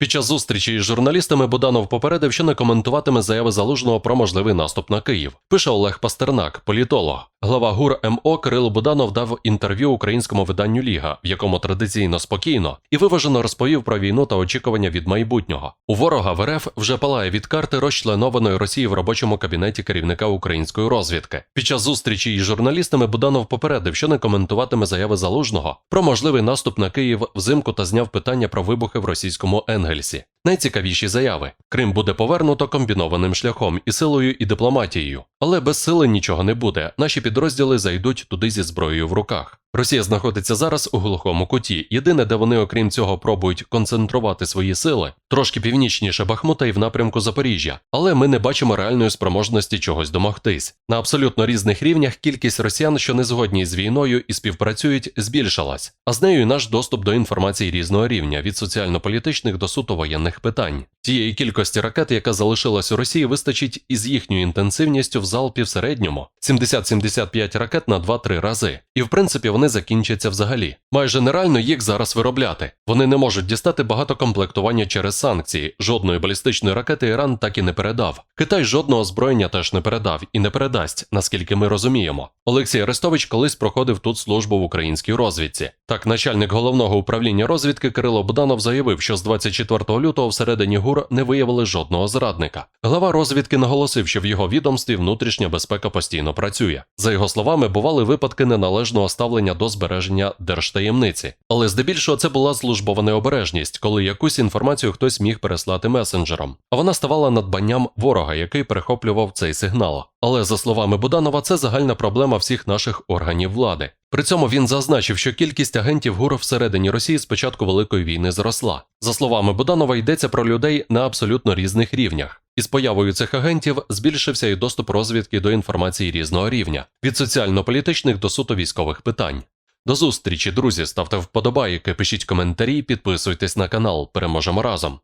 Під час зустрічі із журналістами Буданов попередив, що не коментуватиме заяви залужного про можливий наступ на Київ. Пише Олег Пастернак, політолог. Глава ГУР МО Кирило Буданов дав інтерв'ю українському виданню Ліга, в якому традиційно спокійно і виважено розповів про війну та очікування від майбутнього. У ворога в РФ вже палає від карти розчленованої Росії в робочому кабінеті керівника української розвідки. Під час зустрічі із журналістами Буданов попередив, що не коментуватиме заяви залужного про можливий наступ на Київ взимку та зняв питання про вибухи в російському Енгельсі. Найцікавіші заяви: Крим буде повернуто комбінованим шляхом і силою, і дипломатією. Але без сили нічого не буде. Наші підрозділи зайдуть туди зі зброєю в руках. Росія знаходиться зараз у глухому куті. Єдине, де вони, окрім цього, пробують концентрувати свої сили, трошки північніше Бахмута і в напрямку Запоріжжя. Але ми не бачимо реальної спроможності чогось домогтись. На абсолютно різних рівнях кількість росіян, що не згодні з війною і співпрацюють, збільшилась, а з нею і наш доступ до інформації різного рівня від соціально-політичних до суто воєнних питань. Тієї кількості ракет, яка залишилась у Росії, вистачить із їхньою інтенсивністю в залпі в середньому 70-75 ракет на 2-3 рази. І в принципі вони закінчаться взагалі. Майже нереально їх зараз виробляти. Вони не можуть дістати багато комплектування через санкції. Жодної балістичної ракети Іран так і не передав. Китай жодного озброєння теж не передав і не передасть, наскільки ми розуміємо. Олексій Арестович колись проходив тут службу в українській розвідці. Так, начальник головного управління розвідки Кирило Буданов заявив, що з 24 лютого всередині ГУР не виявили жодного зрадника. Глава розвідки наголосив, що в його відомстві внутрішня безпека постійно працює. За його словами, бували випадки неналежного ставлення до збереження держтаємниці. Але здебільшого це була службова необережність, коли якусь інформацію хтось міг переслати месенджером. А вона ставала надбанням ворога, який перехоплював цей сигнал. Але за словами Буданова, це загальна проблема всіх наших органів влади. При цьому він зазначив, що кількість агентів ГУР всередині Росії з початку Великої війни зросла. За словами Буданова, йдеться про людей на абсолютно різних рівнях. Із появою цих агентів збільшився і доступ розвідки до інформації різного рівня від соціально-політичних до суто військових питань. До зустрічі, друзі, ставте вподобайки, пишіть коментарі, підписуйтесь на канал. Переможемо разом.